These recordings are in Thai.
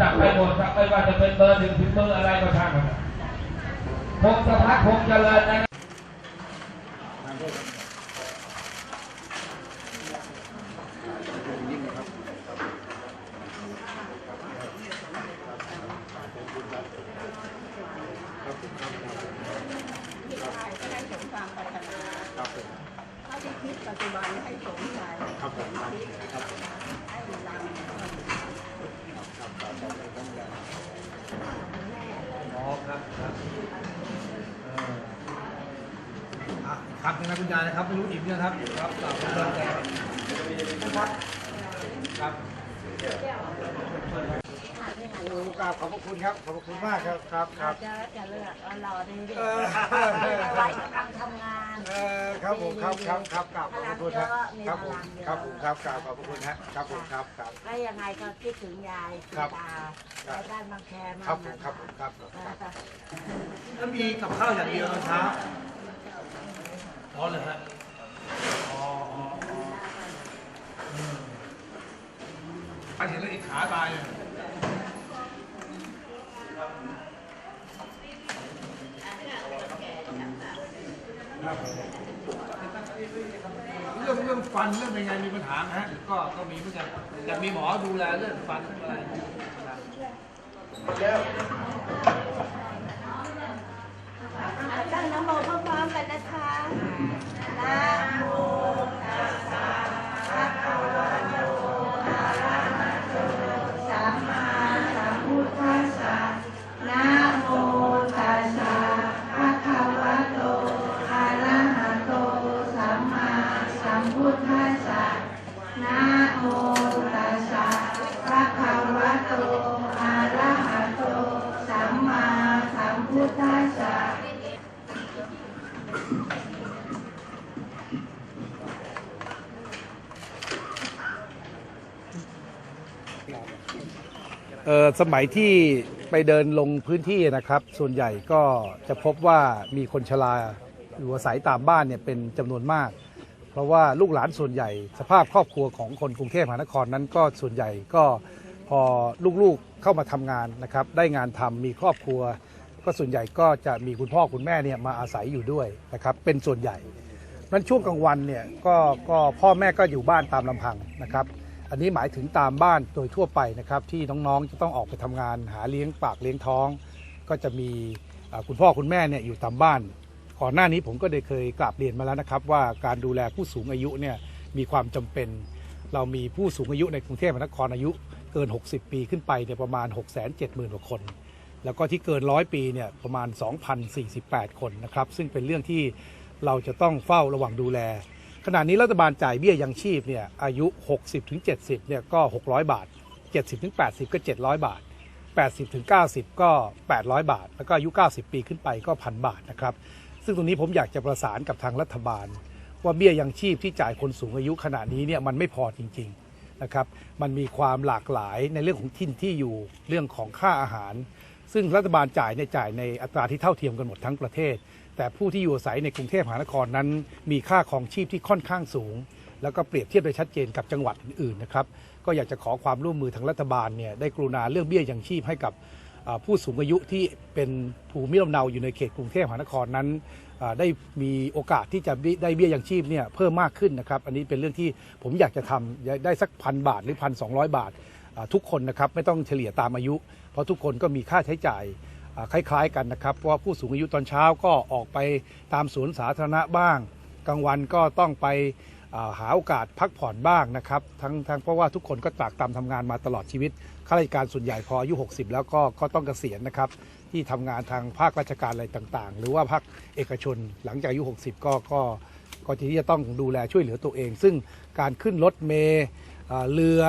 จับไปหมดครับไม่ว่าจะเป็นเบอร์หนึ่งถึงเบอร์อะไรก็ช่างมันคงสะพัดคงเจริญนะให้สมความปรารถนาเท่าที่คิดปัจจุบันให้สมใจครับผมให้นำ อ๋อครับครับเอ่อ อะครับนะคุณยายนะครับ ไม่รู้อิ่มยังครับครับกลับมาแต่ครับครับโอ้กราบขอบพระคุณครับ ขอบพระคุณมากครับครับคอารับจจะจะเลือกเอาหล่อเด็กเออๆไว้กำลังทำงานเออครับผมครับครับครับกราบขอบพระคุณครับครับผมครับผมครับกราบขอบพระคุณฮะครับผมครับครับแล้วยังไงก็คิดถึงยายคุณครับตาแล้วด้านบางแคมากครับผมครับผมครับครับนะคะแล้วมีกับข้าวอย่างเดียวตอนเช้า อ๋อเลยฮะอ๋ออ๋ออ๋ออืมไปเห็นแล้วอีกขาตายเลยเรื่องเรื่องฟันเรื่องเป็นไงมีปัญหาไหมฮะก็ก็มีเหมือนกันแต่มีหมอดูแลเรื่องฟันเรื่องอะไรนะค สมัยที่ไปเดินลงพื้นที่นะครับ ส่วนใหญ่ก็จะพบว่ามีคนชราอยู่อาศัยตามบ้านเนี่ยเป็นจำนวนมาก เพราะว่าลูกหลานส่วนใหญ่ สภาพครอบครัวของคนกรุงเทพมหานครนั้นก็ส่วนใหญ่ก็พอลูกๆเข้ามาทำงานนะครับ ได้งานทำมีครอบครัว ก็ส่วนใหญ่ก็จะมีคุณพ่อคุณแม่เนี่ยมาอาศัยอยู่ด้วยนะครับเป็นส่วนใหญ่นั้นช่วงกลางวันเนี่ยก็ก็พ่อแม่ก็อยู่บ้านตามลำพังนะครับ อันนี้หมายถึงตามบ้านโดยทั่วไปนะครับ ที่น้องๆจะต้องออกไปทำงานหาเลี้ยงปากเลี้ยงท้อง ก็จะมีคุณพ่อคุณแม่เนี่ยอยู่ตามบ้าน ก่อนหน้านี้ผมก็ได้เคยกราบเรียนมาแล้วนะครับ ว่าการดูแลผู้สูงอายุเนี่ยมีความจำเป็น เรามีผู้สูงอายุในกรุงเทพมหานครอายุเกิน 60 ปีขึ้นไปเนี่ยประมาณ 6 7 0 0 0 0กว่าคน แล้วก็ที่เกินร้อยปีเนี่ยประมาณ 2,048 คนนะครับซึ่งเป็นเรื่องที่เราจะต้องเฝ้าระวังดูแล ขณะนี้รัฐบาลจ่ายเบี้ยยังชีพเนี่ยอายุ 60ถึง70เนี่ยก็ 600 บาท 70ถึง80ก็ 700 บาท 80ถึง90ก็ 800 บาท แล้วก็อายุ 90 ปีขึ้นไปก็พันบาทนะครับ ซึ่งตรงนี้ผมอยากจะประสานกับทางรัฐบาล ว่าเบี้ยยังชีพที่จ่ายคนสูงอายุขณะนี้เนี่ยมันไม่พอจริงๆนะครับมันมีความหลากหลายในเรื่องของทิ่นที่อยู่เรื่องของค่าอาหาร ซึ่งรัฐบาลจ่ายเนี่ยจ่ายในอัตราที่เท่าเทียมกันหมดทั้งประเทศ แต่ผู้ที่อยู่อาศัยในกรุงเทพมหานครนั้น มีค่าครองชีพที่ค่อนข้างสูง แล้วก็เปรียบเทียบได้ชัดเจนกับจังหวัดอื่นๆนะครับก็อยากจะขอความร่วมมือทางรัฐบาลเนี่ยได้กรุณาเรื่องเบี้ยยังชีพให้กับผู้สูงอายุที่เป็นภูมิลำเนาอยู่ในเขตกรุงเทพมหานครนั้น ได้มีโอกาสที่จะได้เบี้ยยังชีพเนี่ยเพิ่มมากขึ้นนะครับ อันนี้เป็นเรื่องที่ผมอยากจะทำได้สักพันบาทหรือพันสองบาทอ่าทุกคนนะครับไม่ต้องเฉลี่ยตามอายุ เพราะทุกคนก็มีค่าใช้จ่าย คล้ายๆกันนะครับเพราะว่าผู้สูงอายุตอนเช้าก็ออกไปตามสวนสาธารณะบ้าง กลางวันก็ต้องไปอ่าหาโอกาสพักผ่อนบ้างนะครับทั้งทั้งเพราะว่าทุกคนก็ตากตามทำงานมาตลอดชีวิตข้าราชการส่วนใหญ่พออายุ 60 แล้วก็ก็ต้องเกษียณนะครับ ที่ทำงานทางภาคราชการอะไรต่างๆ หรือว่าภาคเอกชนหลังจากอายุ 60 ก็ก็ก็ที่จะต้องดูแลช่วยเหลือตัวเอง ซึ่งการขึ้นรถเมล์เรือ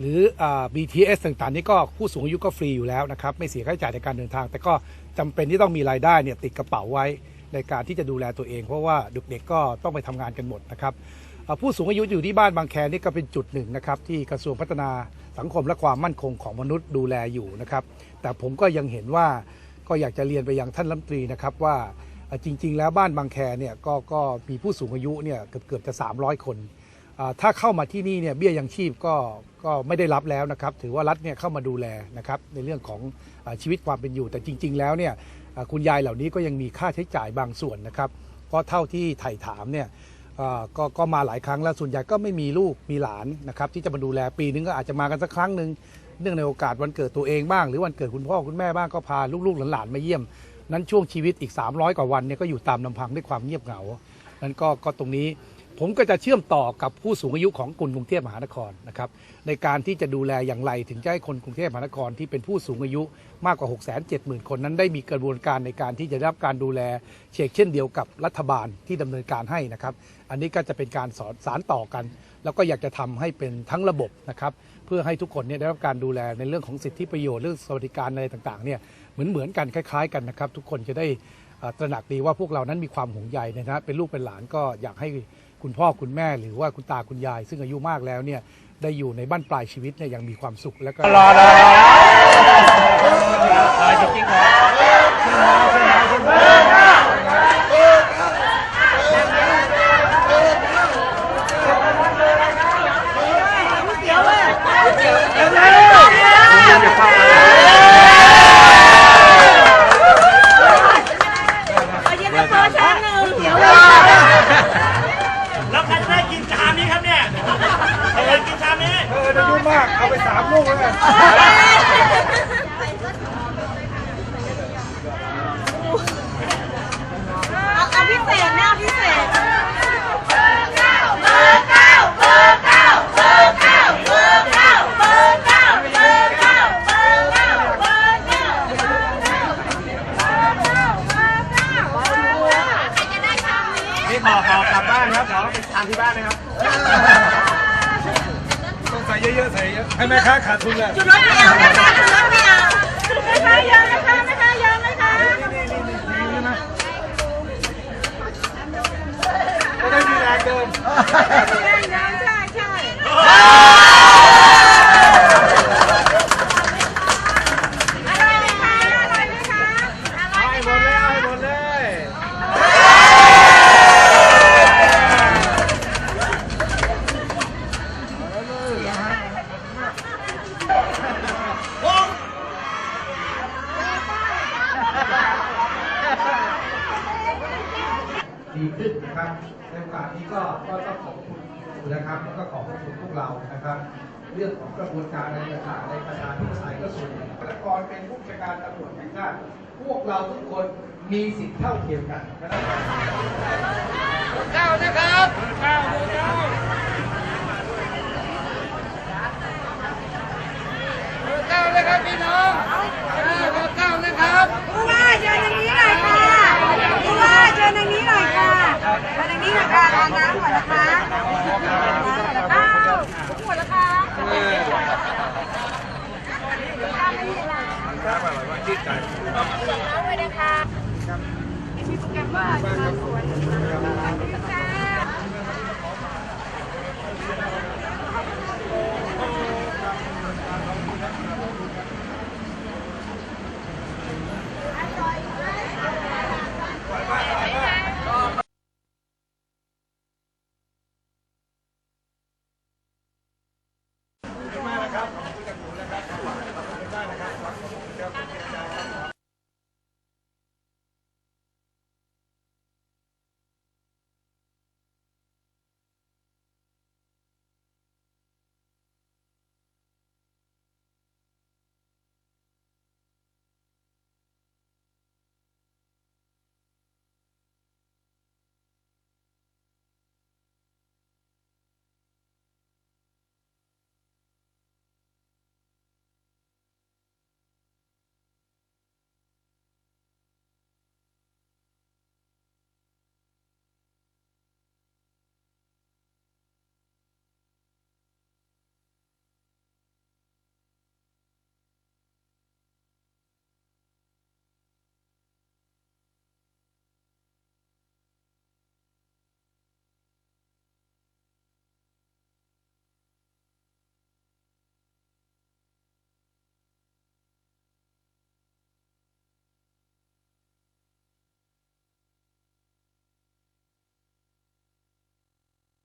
หรืออ BTS ต่างๆ นี่ก็ผู้สูงอายุก็ฟรีอยู่แล้วนะครับ ไม่เสียค่าใช้จ่ายในการเดินทาง แต่ก็จำเป็นที่ต้องมีรายได้เนี่ยติดกระเป๋าไว้ในการที่จะดูแลตัวเอง เพราะว่าเด็กๆก็ต้องไปทำงานกันหมดนะครับผู้สูงอายุอยู่ที่บ้านบางแคนี่ก็เป็นจุดหนึ่งนะครับที่กระทรวงพัฒนาสังคมและความมั่นคงของมนุษย์ดูแลอยู่นะครับ แต่ผมก็ยังเห็นว่าก็อยากจะเรียนไปยังท่านรัฐมนตรีนะครับว่าจริง ๆ แล้วบ้านบางแคเนี่ยก็ก็มีผู้สูงอายุเนี่ยเกือบเกือบจะ 300 คน ถ้าเข้ามาที่นี่เนี่ยเบี้ยยังชีพก็ก็ไม่ได้รับแล้วนะครับ ถือว่ารัฐเนี่ยเข้ามาดูแลนะครับในเรื่องของอชีวิตความเป็นอยู่ แต่จริง ๆ แล้วเนี่ยคุณยายเหล่านี้ก็ยังมีค่าใช้จ่ายบางส่วนนะครับเพราะเท่าที่ไถ่ถามเนี่ยก็ก็มาหลายครั้งแล้วส่วนใหญ่ก็ไม่มีลูกมีหลานนะครับที่จะมาดูแลปีนึงก็อาจจะมากันสักครั้งหนึ่งเนื่องในโอกาสวันเกิดตัวเองบ้าง หรือวันเกิดคุณพ่อคุณแม่บ้างก็พาลูกๆหลานๆมาเยี่ยม นั้นช่วงชีวิตอีก 300 กว่าวันเนี่ยก็อยู่ตามลำพังด้วยความเงียบเหงานั้นก็ก็ตรงนี้ ผมก็จะเชื่อมต่อกับผู้สูงอายุของกรุงเทพมหานครนะครับในการที่จะดูแลอย่างไรถึงจะให้คนกรุงเทพมหานครที่เป็นผู้สูงอายุมากกว่า 6 7 0 0 0 0 คนนั้นได้มีกระบวนการในการที่จะได้รับการดูแลเชกเช่นเดียวกับรัฐบาลที่ดำเนินการให้นะครับ อันนี้ก็จะเป็นการสอนสารต่อกัน แล้วก็อยากจะทำให้เป็นทั้งระบบนะครับเพื่อให้ทุกคนเนี่ยได้รับการดูแลในเรื่องของสิทธิประโยชน์เรื่องสวัสดิการอะไรต่างๆเนี่ยเหมือนเหมือนๆกันคล้าย ๆ กันนะครับ ทุกคนจะได้ ตระหนักดีว่าพวกเรานั้นมีความห่วงใยนะฮะเป็นลูกเป็นหลานก็อยากให้คุณพ่อคุณแม่หรือว่าคุณตาคุณยาย ซึ่งอายุมากแล้วเนี่ยได้อยู่ในบ้านปลายชีวิตเนี่ยยังมีความสุขแล้วก็รอเลยจริงๆ นี้นี่ขอขอกลับบ้านครับขอไปทานที่บ้านนะครับต้องใส่เยอะๆใส่เยอะให้แม่ค้าขาดทุนเลยจุดรถไม่เอานะคะจุดรถไม่เอาไม่ค้ายอมนะคะไม่ค้ายอมนะคะจะได้มีแรงเดิน ใช่ใช่ใช่อร่อยไหมคะอร่อยไหมคะอร่อยไหม หมดเลยให้หมดเลย ดีขึ้นนะครับในโอกาสนี้ก็ก็ต้องขอบคุณนะครับแล้วก็ ขอบคุณพวกเรานะครับ เรื่องของกระบวนการอะไรต่างๆในประชาธิปไตยก็ส่วนหนึ่งแต่ก่อนเป็นผู้จัดการตำรวจแห่งชาติพวกเราทุกคนมีสิทธิ์เท่าเทียมกันนะครับผู้ว่าเชิญทางนี้หน่อยค่ะผู้ว่าเชิญทางนี้หน่อยค่ะเชิญทางนี้หน่อยค่ะรอน้ำก่อนนะคะ สวัสดีค่ะขอบคุณมากเลยนะคะ